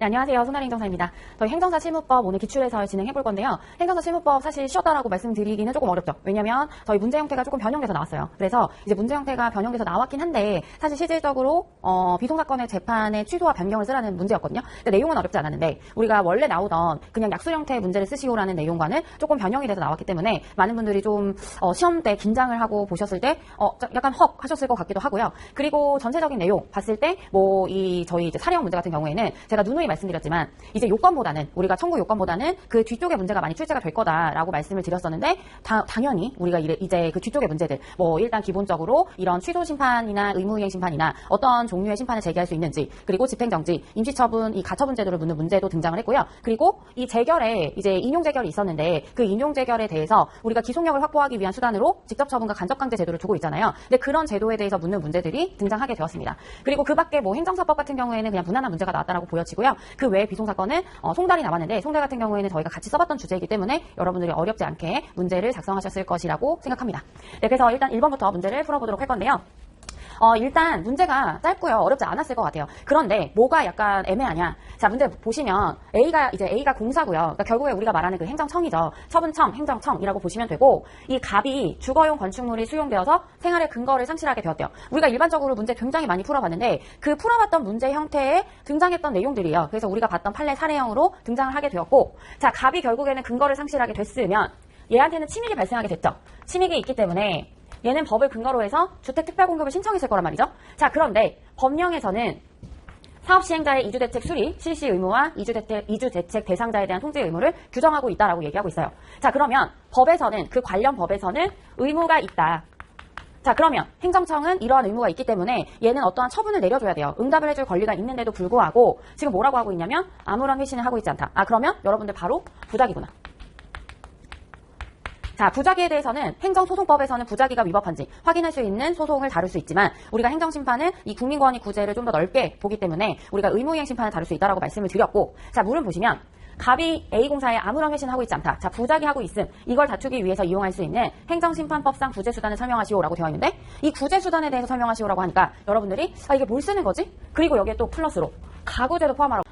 네, 안녕하세요. 손아리 행정사입니다. 저희 행정사 실무법 오늘 기출해설 진행해 볼 건데요. 행정사 실무법 사실 쉬었다라고 말씀드리기는 조금 어렵죠. 왜냐면 저희 문제 형태가 조금 변형돼서 나왔어요. 그래서 이제 문제 형태가 변형돼서 나왔긴 한데 사실 실질적으로 어, 비송사건의 재판의 취소와 변경을 쓰라는 문제였거든요. 근데 내용은 어렵지 않았는데 우리가 원래 나오던 그냥 약수 형태의 문제를 쓰시오라는 내용과는 조금 변형이 돼서 나왔기 때문에 많은 분들이 좀 어, 시험 때 긴장을 하고 보셨을 때 어, 약간 헉 하셨을 것 같기도 하고요. 그리고 전체적인 내용 봤을 때 뭐 이 저희 이제 사례형 문제 같은 경우에는 제가 누누이 말씀드렸지만 이제 요건보다는 우리가 청구 요건보다는 그 뒤쪽의 문제가 많이 출제가 될 거다라고 말씀을 드렸었는데 다- 당연히 우리가 이제 그 뒤쪽의 문제들 뭐 일단 기본적으로 이런 취소 심판이나 의무이행 심판이나 어떤 종류의 심판을 제기할 수 있는지 그리고 집행정지 임시처분 이 가처분 제도를 묻는 문제도 등장을 했고요. 그리고 이 재결에 이제 인용 재결이 있었는데 그 인용 재결에 대해서 우리가 기속력을 확보하기 위한 수단으로 직접 처분과 간접 강제 제도를 두고 있잖아요. 근데 그런 제도에 대해서 묻는 문제들이 등장하게 되었습니다. 그리고 그 밖에 뭐 행정사법 같은 경우에는 그냥 무난한 문제가 나왔다라고 보여지고요. 그 외에 비송 사건은 어, 송달이 남았는데 송달 같은 경우에는 저희가 같이 써봤던 주제이기 때문에 여러분들이 어렵지 않게 문제를 작성하셨을 것이라고 생각합니다. 네, 그래서 일단 1번부터 문제를 풀어보도록 할 건데요. 어, 일단 문제가 짧고요. 어렵지 않았을 것 같아요. 그런데 뭐가 약간 애매하냐. 자, 문제 보시면 A가 이제 A가 공사고요. 그러니까 결국에 우리가 말하는 그 행정청이죠. 처분청, 행정청이라고 보시면 되고 이 갑이 주거용 건축물이 수용되어서 생활의 근거를 상실하게 되었대요. 우리가 일반적으로 문제 굉장히 많이 풀어봤는데 그 풀어봤던 문제 형태에 등장했던 내용들이에요. 그래서 우리가 봤던 판례 사례형으로 등장을 하게 되었고 자, 갑이 결국에는 근거를 상실하게 됐으면 얘한테는 침익이 발생하게 됐죠. 침익이 있기 때문에 얘는 법을 근거로 해서 주택 특별 공급을 신청했을 거란 말이죠. 자, 그런데 법령에서는 사업 시행자의 이주 대책 수리, 실시 의무와 이주 대책, 이주 대책 대상자에 대한 통제 의무를 규정하고 있다라고 얘기하고 있어요. 자, 그러면 법에서는 그 관련 법에서는 의무가 있다. 자, 그러면 행정청은 이러한 의무가 있기 때문에 얘는 어떠한 처분을 내려줘야 돼요. 응답을 해줄 권리가 있는데도 불구하고 지금 뭐라고 하고 있냐면 아무런 회신을 하고 있지 않다. 아, 그러면 여러분들 바로 부작이구나. 자, 부작위에 대해서는 행정소송법에서는 부작위가 위법한지 확인할 수 있는 소송을 다룰 수 있지만 우리가 행정심판은 이 국민권익 구제를 좀 더 넓게 보기 때문에 우리가 의무이행 심판을 다룰 수 있다라고 말씀을 드렸고 자, 물은 보시면 갑이 A공사에 아무런 회신하고 있지 않다. 자, 부작위하고 있음. 이걸 다투기 위해서 이용할 수 있는 행정심판법상 구제수단을 설명하시오라고 되어 있는데 이 구제수단에 대해서 설명하시오라고 하니까 여러분들이 아, 이게 뭘 쓰는 거지? 그리고 여기에 또 플러스로 가구제도 포함하라고